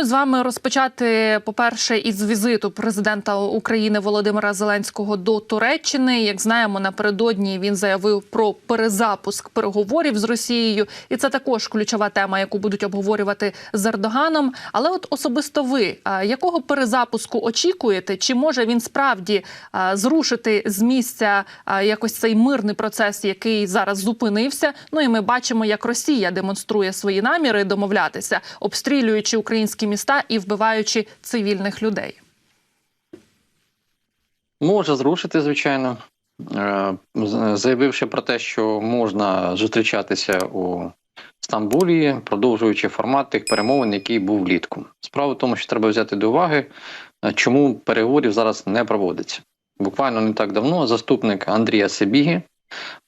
Пропоную з вами розпочати, по-перше, із візиту президента України Володимира Зеленського до Туреччини. Як знаємо, напередодні він заявив про перезапуск переговорів з Росією, і це також ключова тема, яку будуть обговорювати з Ердоганом. Але от особисто ви якого перезапуску очікуєте? Чи може він справді зрушити з місця якось цей мирний процес, який зараз зупинився? Ну і ми бачимо, як Росія демонструє свої наміри домовлятися, обстрілюючи українські міста і вбиваючи цивільних людей. Може зрушити, звичайно, Е, заявивши про те, що можна зустрічатися у Стамбулі, продовжуючи формат тих перемовин, який був влітку. Справа в тому, що треба взяти до уваги, е, чому переговорів зараз не проводиться. Буквально не так давно заступник Андрія Себіги,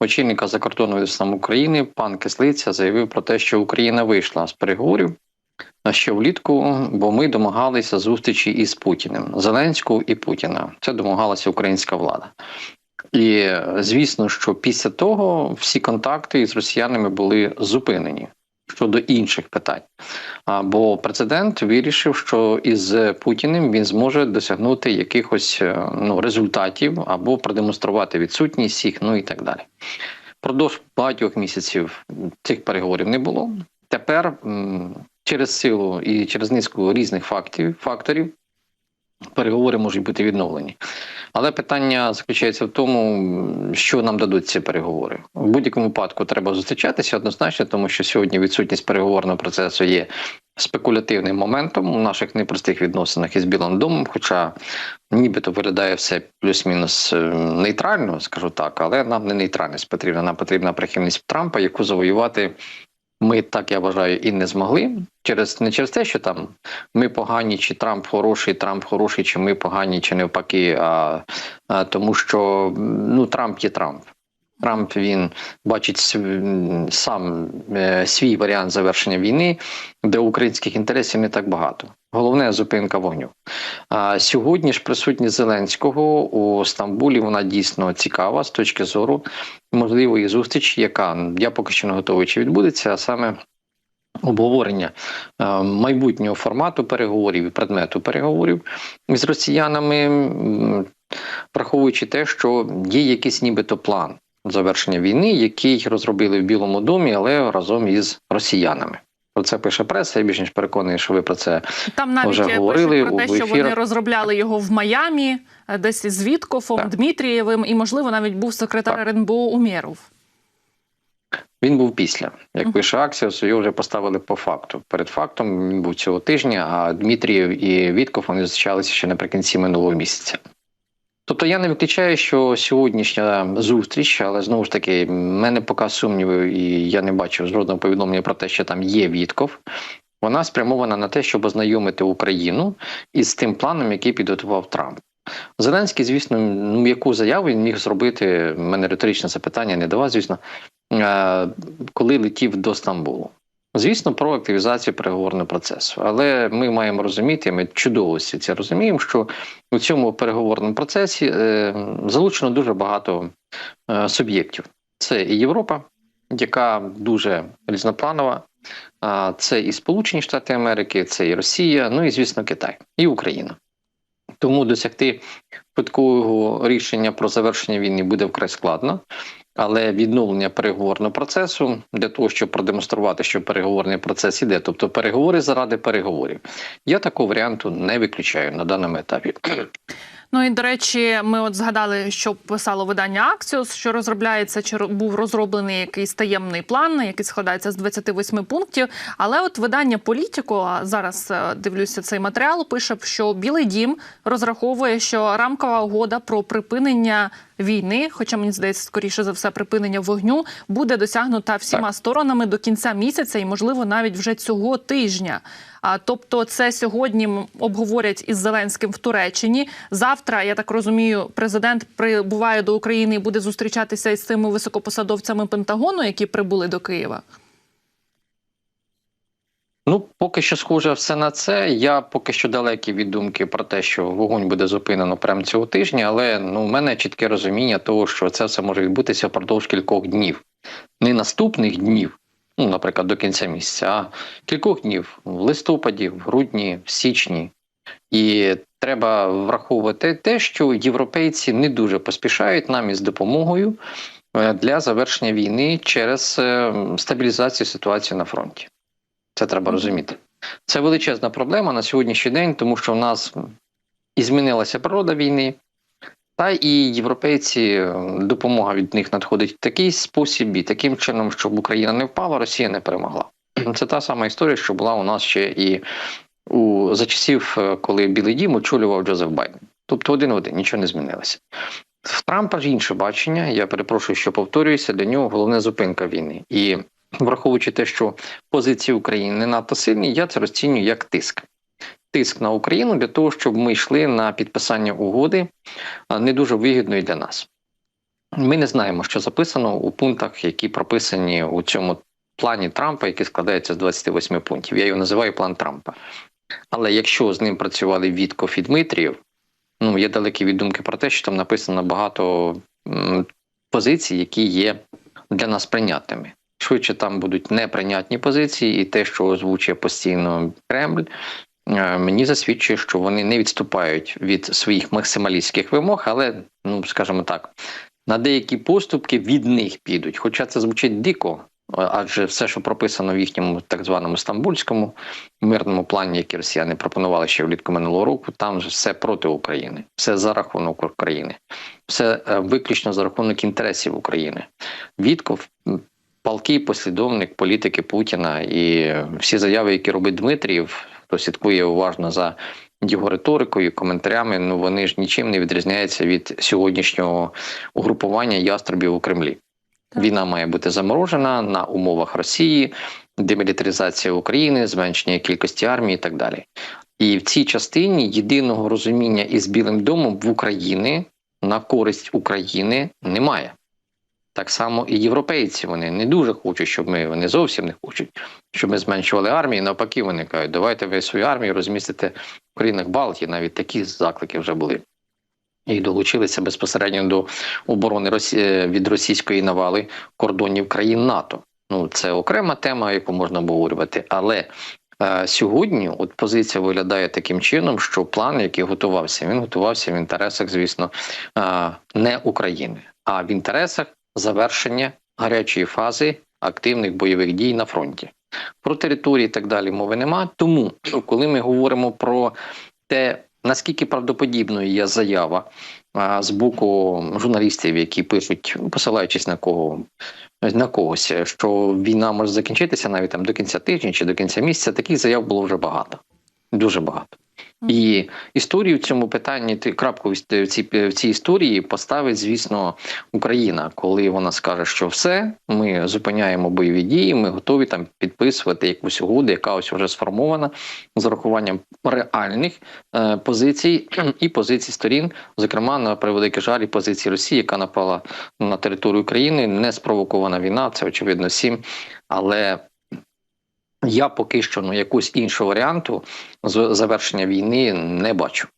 очільника закордонного сам України, пан Кислиця, заявив про те, що Україна вийшла з переговорів. Ще влітку, бо ми домагалися зустрічі із Путіним, Зеленського і Путіна. Це домагалася українська влада. І звісно, що після того всі контакти із росіянами були зупинені щодо інших питань. Бо президент вирішив, що із Путіним він зможе досягнути якихось е, ну, результатів або продемонструвати відсутність їх, ну і так далі. Продовж багатьох місяців цих переговорів не було. Тепер через силу і через низку різних фактів, факторів переговори можуть бути відновлені. Але питання заключається в тому, що нам дадуть ці переговори. В будь-якому випадку треба зустрічатися однозначно, тому що сьогодні відсутність переговорного процесу є спекулятивним моментом у наших непростих відносинах із Білим домом. Хоча нібито виглядає все плюс-мінус е, нейтрально, скажу так, але нам не нейтральність потрібна. Нам потрібна прихильність Трампа, яку завоювати ми так я вважаю і не змогли. Через не через те, що там ми погані, чи Трамп хороший, Трамп хороший, чи ми погані, чи навпаки, а, а тому, що ну Трамп є Трамп. Трамп він бачить сам е, свій варіант завершення війни, де українських інтересів не так багато. Головне зупинка вогню. А сьогодні ж присутність Зеленського у Стамбулі вона дійсно цікава з точки зору можливої зустрічі, яка я поки що не готовий чи відбудеться, а саме обговорення майбутнього формату переговорів і предмету переговорів з росіянами, враховуючи те, що є якийсь нібито план завершення війни, який розробили в Білому домі, але разом із росіянами. Про це пише преса. Я більш ніж переконаний, що ви про це Там навіть Вже говорили про те, що вони розробляли його в Майамі, е, десь з Віткофом, Так. Дмитрієвим, і можливо навіть був секретар Так. РНБО Умєров. Він був після. Як пише Аксіос, його вже поставили по факту. Перед фактом він був цього тижня, а Дмитрієв і Вітков вони зустрічалися ще наприкінці минулого місяця. Тобто я не виключаю, що сьогоднішня зустріч, але знову ж таки, мене поки сумніви, і я не бачив жодного повідомлення про те, що там є Вітков. Вона спрямована на те, щоб ознайомити Україну із тим планом, який підготував Трамп. Зеленський, звісно, ну яку заяву він міг зробити? в мене риторичне запитання не до вас, звісно, е, коли летів до Стамбулу. Звісно, про активізацію переговорного процесу. Але ми маємо розуміти, ми чудово всі це розуміємо, що у цьому переговорному процесі е, залучено дуже багато е, суб'єктів. Це і Європа, яка дуже різнопланова, це і Сполучені Штати Америки, це і Росія, ну і звісно, Китай, і Україна. Тому досягти швидкого рішення про завершення війни буде вкрай складно. Але відновлення переговорного процесу для того, щоб продемонструвати, що переговорний процес іде, тобто переговори заради переговорів, я такого варіанту не виключаю на даному етапі. Ну і до речі, ми от згадали, що писало видання Аксіос, що розробляється чи був розроблений якийсь таємний план, який складається з 28 пунктів. Але от видання Політіко зараз е, дивлюся цей матеріал. Пише, що Білий Дім розраховує, що рамкова угода про припинення війни, хоча мені здається, скоріше за все, припинення вогню буде досягнута всіма сторонами до кінця місяця, і можливо навіть вже цього тижня. Тобто, це сьогодні обговорять із Зеленським в Туреччині. Завтра, я так розумію, президент прибуває до України і буде зустрічатися із цими високопосадовцями Пентагону, які прибули до Києва. Ну, поки що схоже все на це. Я поки що далекий від думки про те, що вогонь буде зупинено прямо цього тижня, але ну, у мене чітке розуміння того, що це все може відбутися впродовж кількох днів, не наступних днів, ну, наприклад, до кінця місяця, а кількох днів в листопаді, в грудні, в січні. І треба враховувати те, що європейці не дуже поспішають нам із допомогою е, для завершення війни через е, стабілізацію ситуації на фронті. Це треба розуміти. Це величезна проблема на сьогоднішній день, тому що в нас і змінилася природа війни, та і європейці е, допомога від них надходить в такий спосіб і таким чином, щоб Україна не впала, Росія не перемогла. Це та сама історія, що була у нас ще і у за часів, е, коли Білий Дім очолював Джозеф Байден. Тобто один в один нічого не змінилося. В Трампа ж інше бачення. Я перепрошую, що повторююся. Для нього головне зупинка війни. І враховуючи те, що позиції України не надто сильні, я це розцінюю як тиск. Тиск на Україну для того, щоб ми йшли на підписання угоди не дуже вигідної для нас. Ми не знаємо, що записано у пунктах, які прописані у цьому плані Трампа, який складається з 28 пунктів. Я його називаю план Трампа. Але якщо з ним працювали Вітков і Дмитрієв, ну є далекі від думки про те, що там написано багато позицій, які є для нас прийнятними. Швидше там будуть неприйнятні позиції, і те, що озвучує постійно Кремль, мені засвідчує, що вони не відступають від своїх максималістських вимог, але, ну скажімо так, на деякі поступки від них підуть. Хоча це звучить дико, адже все, що прописано в їхньому так званому стамбульському мирному плані, який росіяни пропонували ще влітку минулого року, там же все проти України, все за рахунок України, все е, виключно за рахунок інтересів України. Вітков палкий послідовник політики Путіна і всі заяви, які робить Дмитрієв, хто слідкує уважно за його риторикою, коментарями, ну вони ж нічим не відрізняються від сьогоднішнього угрупування ястребів у Кремлі. Так. Війна має бути заморожена на умовах Росії, демілітаризація України, зменшення кількості армії і так далі. І в цій частині єдиного розуміння із Білим домом в Україні на користь України немає. Так само і європейці вони не дуже хочуть, щоб ми вони зовсім не хочуть, щоб ми зменшували армії. Навпаки, вони кажуть, давайте ви свою армію розмістите в країнах Балтії. Навіть такі заклики вже були. І долучилися безпосередньо до оборони Росі... від російської навали кордонів країн НАТО. Ну це окрема тема, яку можна обговорювати. Але е, сьогодні от позиція виглядає таким чином, що план, який готувався, він готувався в інтересах, звісно, е, не України, а в інтересах завершення гарячої фази активних бойових дій на фронті. Про території і так далі мови нема. Тому, коли ми говоримо про те, наскільки правдоподібною є заява з боку журналістів, які пишуть, посилаючись на кого на когось, що війна може закінчитися навіть там до кінця тижня чи до кінця місяця, таких заяв було вже багато, дуже багато. І історію в цьому питанні ти- крапку в цій, в цій історії поставить, звісно, Україна, коли вона скаже, що все, ми зупиняємо бойові дії, ми готові там підписувати якусь угоду, яка ось вже сформована з урахуванням реальних е, позицій і позицій сторін, зокрема на превеликий жаль, і позиції Росії, яка напала на територію України, не спровокована війна, це очевидно всім. Але я поки що ну якогось іншого варіанту завершення війни не бачу.